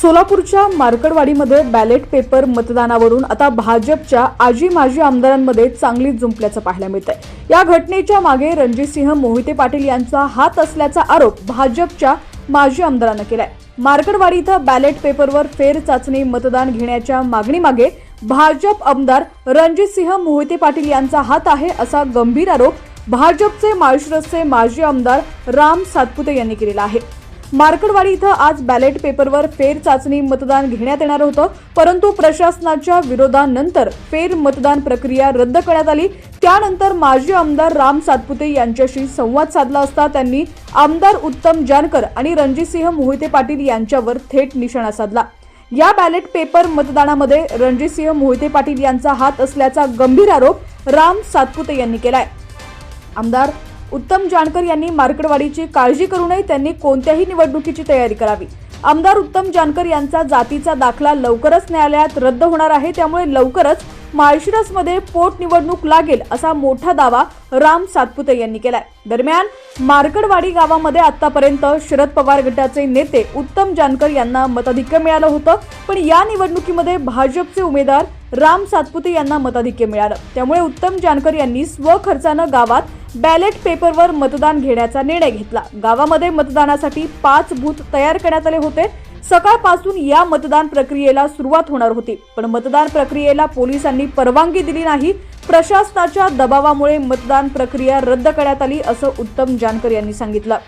सोलापूरच्या मार्कडवाडीमध्ये ballot paper मतदानावरून आता भाजपच्या आजी माजी आमदारांमध्ये चांगली जुंपल्याचं पाहायला मिळतंय. या घटनेच्या मागे रणजितसिंह मोहिते पाटील यांचा हात असल्याचा आरोप भाजपच्या माजी आमदारानं केलाय. मार्कडवाडी इथं बॅलेट पेपरवर फेर चाचणी मतदान घेण्याच्या मागणीमागे भाजप आमदार रणजितसिंह मोहिते पाटील यांचा हात आहे असा गंभीर आरोप भाजपचे माळशिरसचे माजी आमदार राम सातपुते यांनी केलेला आहे. मार्कडवाडी इथं आज बॅलेट पेपरवर फेर चाचणी मतदान घेण्यात येणार होतं. परंतु प्रशासनाच्या विरोधानंतर फेर मतदान प्रक्रिया रद्द करण्यात आली. त्यानंतर माजी आमदार राम सातपुते यांच्याशी संवाद साधला असता त्यांनी आमदार उत्तम जानकर आणि रणजितसिंह मोहिते पाटील यांच्यावर थेट निशाणा साधला. या बॅलेट पेपर मतदानामध्ये रणजितसिंह मोहिते पाटील यांचा हात असल्याचा गंभीर आरोप राम सातपुते यांनी केलाय. आमदार उत्तम जानकर यांनी मार्कडवाडीची काळजी करू नये त्यांनी कोणत्याही निवडणुकीची तयारी करावी. आमदार उत्तम जानकर यांचा जातीचा दाखला लवकरच न्यायालयात रद्द होणार आहे. त्यामुळे लवकरच माळशिरसमध्ये पोटनिवडणूक लागेल असा मोठा दावा राम सातपुते यांनी केलाय. दरम्यान मार्कडवाडी गावामध्ये आतापर्यंत शरद पवार गटाचे नेते उत्तम जानकर यांना मताधिक्य मिळालं होतं. पण या निवडणुकीमध्ये भाजपचे उमेदवार राम सातपुते यांना मताधिक्य मिळालं. त्यामुळे उत्तम जानकर यांनी स्वखर्चानं गावात बॅलेट पेपरवर मतदान घेण्याचा निर्णय घेतला. गावामध्ये मतदानासाठी पाच बूथ तयार करण्यात आले होते. सकाळपासून या मतदान प्रक्रियेला सुरुवात होणार होती. पण मतदान प्रक्रियेला पोलिसांनी परवानगी दिली नाही. प्रशासनाच्या दबावामुळे मतदान प्रक्रिया रद्द करण्यात आली असं उत्तम जानकर यांनी सांगितलं.